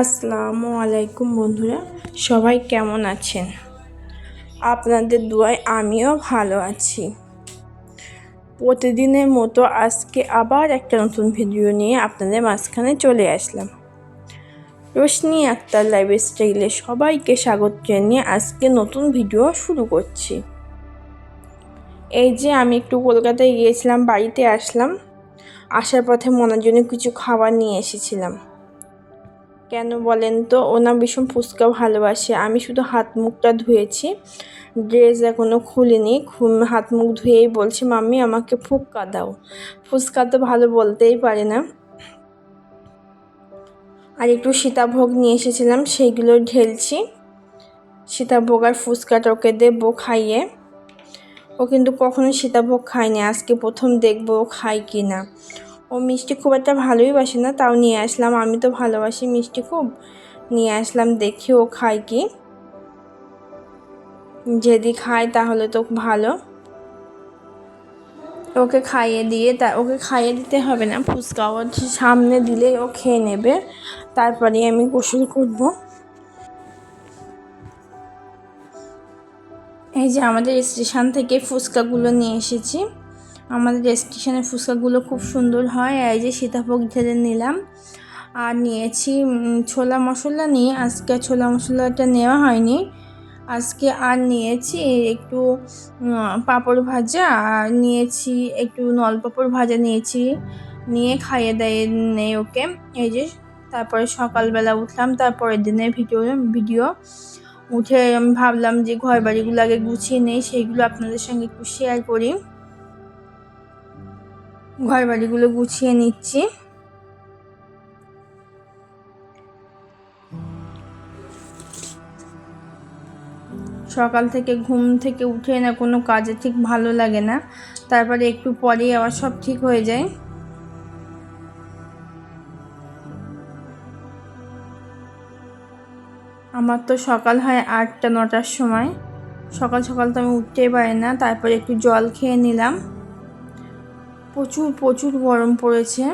আসসালামু আলাইকুম বন্ধুরা, সবাই কেমন আছেন? আপনাদের দোয়ায় আমিও ভালো আছি। প্রতিদিনের মতো আজকে আবার একটা নতুন ভিডিও নিয়ে আপনাদের মাঝখানে চলে আসলাম। রোশনি আক্তার লাইফ স্টাইলে সবাইকে স্বাগত জানিয়ে আজকে নতুন ভিডিও শুরু করছি। এই যে আমি একটু কলকাতায় গিয়েছিলাম, বাড়িতে আসলাম। আসার পথে মনের জন্য কিছু খাবার নিয়ে এসেছিলাম। কেন বলেন তো? ওনা ভীষণ ফুচকা ভালোবাসে। আমি শুধু হাত মুখটা ধুয়েছি। ড্রেস এখনও খুলিনি। হাত মুখ ধুয়েই বলছে, মাম্মি, আমাকে ফুক্কা দাও। ফুচকা তো ভালো বলতেই পারে না। আর একটু সীতাভোগ নিয়ে এসেছিলাম, সেইগুলো ঢেলছি। সীতাভোগ আর ফুচকাটা ওকে দেবো খাইয়ে। ও কিন্তু কখনো সীতাভোগ খায়নি। আজকে প্রথম দেখব ও খায় কি না ও মিষ্টি খুব একটা ভালোই বাসে না, তাও নিয়ে আসলাম। আমি তো ভালোবাসি মিষ্টি খুব। নিয়ে আসলাম, দেখি ও খায় কি। যদি খায় তাহলে তো ভালো। ওকে খাইয়ে দিয়ে, তা ওকে খাইয়ে দিতে হবে না, ফুচকা ওর সামনে দিলেই ও খেয়ে নেবে। তারপরে আমি গোসল করব। এই যে আমাদের স্টেশন থেকে ফুচকাগুলো নিয়ে এসেছি। আমাদের স্টেশনের ফুচকাগুলো খুব সুন্দর হয়। এই যে সীতাভোগ ঢেলে নিলাম। আর নিয়েছি ছোলা মশলা নিয়ে আজকে ছোলা মশলাটা নেওয়া হয়নি। আজকে আর নিয়েছি একটু পাঁপড় ভাজা, আর নিয়েছি একটু নল পাঁপড় ভাজা নিয়েছি। নিয়ে খাইয়ে দেয় নেই ওকে। এই যে তারপরে সকালবেলা উঠলাম তারপরের দিনের ভিডিও ভিডিও। উঠে আমি ভাবলাম যে ঘর বাড়িগুলো আগে গুছিয়ে নেই, সেইগুলো আপনাদের সঙ্গে একটু শেয়ার করি। ঘর বাড়িগুলো গুছিয়ে নিচ্ছি। সকাল থেকে ঘুম থেকে উঠে না কোনো কাজে ঠিক ভালো লাগে না। তারপরে একটু পরেই আবার সব ঠিক হয়ে যায়। আমার তো সকাল হয় আটটা, নটার সময়। সকাল সকাল তো আমি উঠতেই পারি না। তারপরে একটু জল খেয়ে নিলাম। প্রচুর প্রচুর গরম পড়েছে।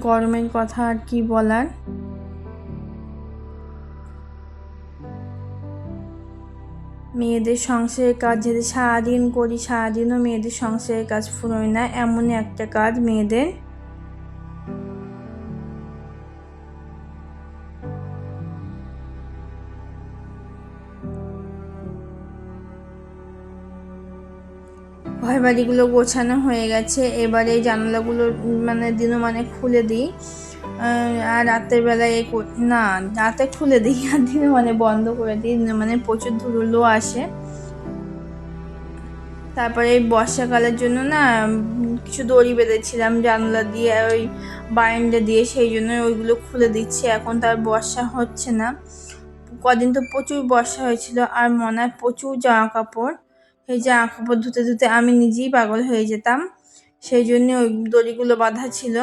গরমের কথা আর কি বলার? মেয়েদের সংসারের কাজ যদি সারাদিন করি, সারাদিনও মেয়েদের সংসারের কাজ ফুরোয় না, এমনই একটা কাজ মেয়েদের। ঘর বাড়িগুলো গোছানো হয়ে গেছে। এবারে জানালাগুলো মানে দিনও মানে খুলে দিই। আর রাতের বেলায় এই না, রাতে খুলে দিই আর দিনে মানে বন্ধ করে দিই। মানে প্রচুর ধুলো আসে। তারপরে এই বর্ষাকালের জন্য না, কিছু দড়ি বেঁধেছিলাম জানলা দিয়ে, ওই বারান্দা দিয়ে, সেই জন্য ওইগুলো খুলে দিচ্ছি। এখন তার বর্ষা হচ্ছে না। কদিন তো প্রচুর বর্ষা হয়েছিল, আর মনে হয় প্রচুর জামা কাপড় এই জামা কাপড় ধুতে ধুতে আমি নিজেই পাগল হয়ে যেতাম, সেই জন্য ওই দড়িগুলো বাঁধা ছিল।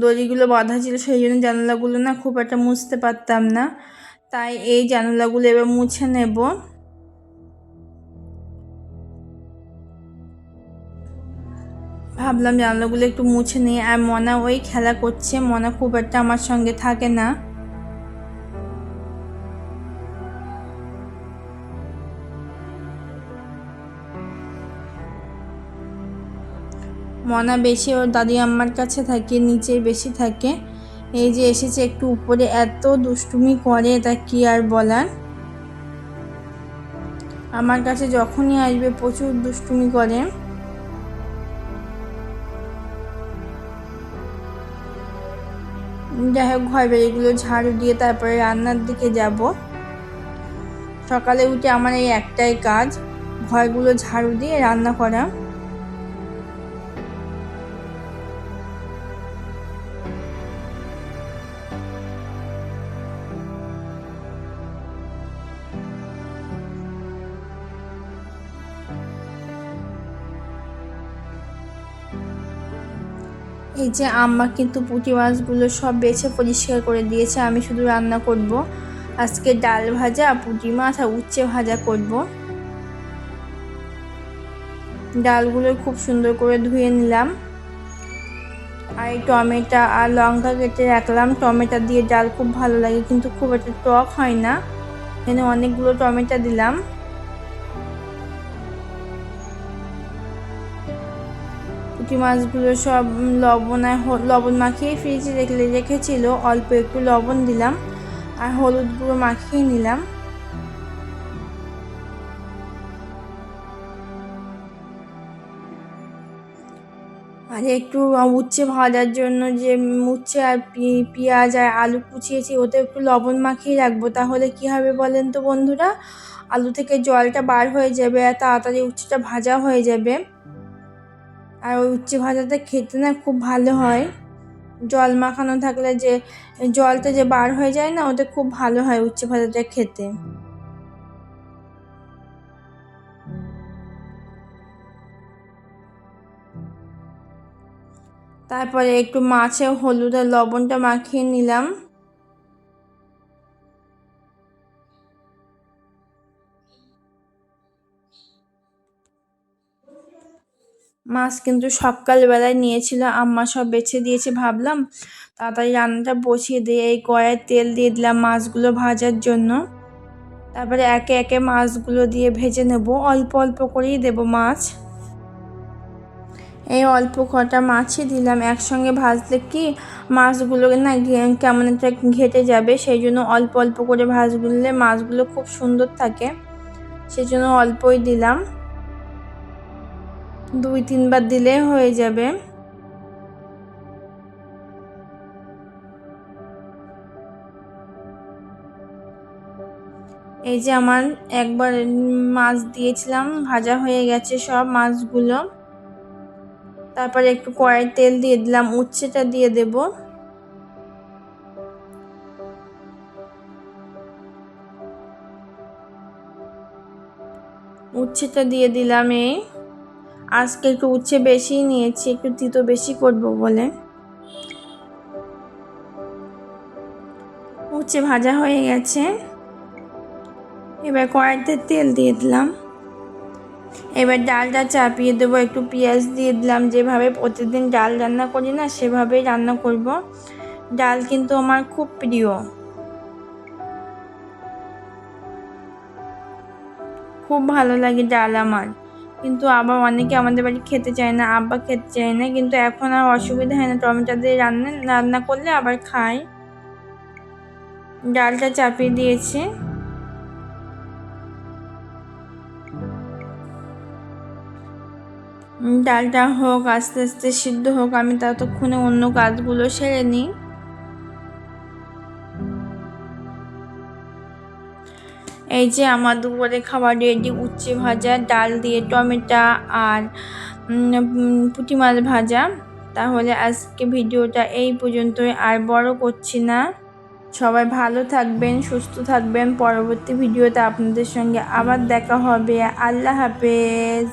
দড়িগুলো বাঁধা ছিল, সেই জন্য জানালাগুলো না খুব একটা মুছতে পারতাম না। তাই এই জানালাগুলো এবার মুছে নেব। ভাবলাম জানলাগুলো একটু মুছে নিই। আর মনা ওই খেলা করছে, মনা খুব একটা আমার সঙ্গে থাকে না। মনা বেশি, ওর দাদি আম্মার কাছে থাকে নিচে বেশি থাকে। এই যে এসেছে একটু উপরে, এত দুষ্টুমি করে, এটা কি আর বলার? আমার কাছে যখনই আসবে, প্রচুর দুষ্টুমি করে। যাই হোক, ঘর বাড়িগুলো ঝাড়ু দিয়ে তারপরে রান্নার দিকে যাব। সকালে উঠে আমার এই একটাই কাজ, ঘরগুলো ঝাড়ু দিয়ে রান্না করা। এই যে আম্মা কিন্তু পুঁটি মাছগুলো সব বেছে পরিষ্কার করে দিয়েছে, আমি শুধু রান্না করব। আজকে ডাল ভাজা, পুঁটি মাছ আর উচ্ছে ভাজা করব। ডালগুলো খুব সুন্দর করে ধুয়ে নিলাম। আর টমেটো আর লঙ্কা কেটে রাখলাম। টমেটো দিয়ে ডাল খুব ভালো লাগে, কিন্তু খুব একটা টক হয় না। এখানে অনেকগুলো টমেটো দিলাম। পুঁটি মাছগুলো সব লবণ লবণ মাখিয়ে ফ্রিজে রেখে, রেখেছিল, অল্প একটু লবণ দিলাম আর হলুদ গুঁড়ো মাখিয়ে নিলাম। আর একটু উচ্ছে ভাজার জন্য যে উচ্ছে আর পেঁয়াজ আর আলু কুচিয়েছি, ওতে একটু লবণ মাখিয়ে রাখব, তাহলে কি হবে বলেন তো বন্ধুরা? আলু থেকে জলটা বার হয়ে যাবে আর তাড়াতাড়ি উচ্ছেটা ভাজা হয়ে যাবে। আর ওই উচ্ছে ভাজাটা খেতে না খুব ভালো হয়। জল মাখানো থাকলে যে, জলটা যে বার হয়ে যায় না, ওটা খুব ভালো হয় উচ্ছে ভাজাটা খেতে। তারপরে একটু মাছে হলুদ আর লবণটা মাখিয়ে নিলাম। মাছ কিন্তু সকালবেলায় নিয়েছিল, আম্মা সব বেছে দিয়েছে ভাবলাম। তাড়াতাড়ি রান্নাটা বসিয়ে দিয়ে এই কড়াইয়ের তেল দিয়ে দিলাম মাছগুলো ভাজার জন্য। তারপরে একে একে মাছগুলো দিয়ে ভেজে নেব, অল্প অল্প করেই দেব মাছ। এই অল্প কটা মাছই দিলাম, একসঙ্গে ভাজলে কি মাছগুলো না কেমন একটা ঘেটে যাবে, সেই জন্য অল্প অল্প করে ভাজগুলে মাছগুলো খুব সুন্দর থাকে। সেই জন্য অল্পই দিলাম। দুই, তিনবার দিলে হয়ে যাবে। এই যে আমার একবার মাছ দিয়েছিলাম, ভাজা হয়ে গেছে সব মাছগুলো। তারপরে একটু কড়াই তেল দিয়ে দিলাম, উচ্ছেটা দিয়ে দেব। উচ্ছেটা দিয়ে দিলাম এই। আজকে একটু উচ্ছে বেশি নিয়েছি, একটু তিতো বেশি করব বলে। উচ্ছে ভাজা হয়ে গেছে। এবার কড়াইতে তেল দিয়ে দিলাম। এবার ডালটা চাপিয়ে দেবো, একটু পেঁয়াজ দিয়ে দিলাম। যেভাবে প্রতিদিন ডাল রান্না করি না, সেভাবেই রান্না করব। ডাল কিন্তু আমার খুব প্রিয়। খুব ভালো লাগে ডাল আমার। কিন্তু আবার অনেকে আমাদের বাড়ি খেতে চায় না, আব্বা খেতে চায় না, কিন্তু এখন আর অসুবিধা হয় না, টমেটো দিয়ে রান্না রান্না করলে আবার খায়। ডালটা চাপিয়ে দিয়েছে। ডালটা হোক, আস্তে আস্তে সিদ্ধ হোক, আমি ততক্ষণে অন্য কাজগুলো সেরে নিই। এই যে আমার দুপুরে খাবার রেডি উচ্ছে ভাজা, ডাল দিয়ে টমেটো আর পুঁটি মাছ ভাজা। তাহলে আজকে ভিডিওটা এই পর্যন্তই, আর বড় করছি না। সবাই ভালো থাকবেন, সুস্থ থাকবেন। পরবর্তী ভিডিওতে আপনাদের সঙ্গে আবার দেখা হবে। আল্লাহ হাফেজ।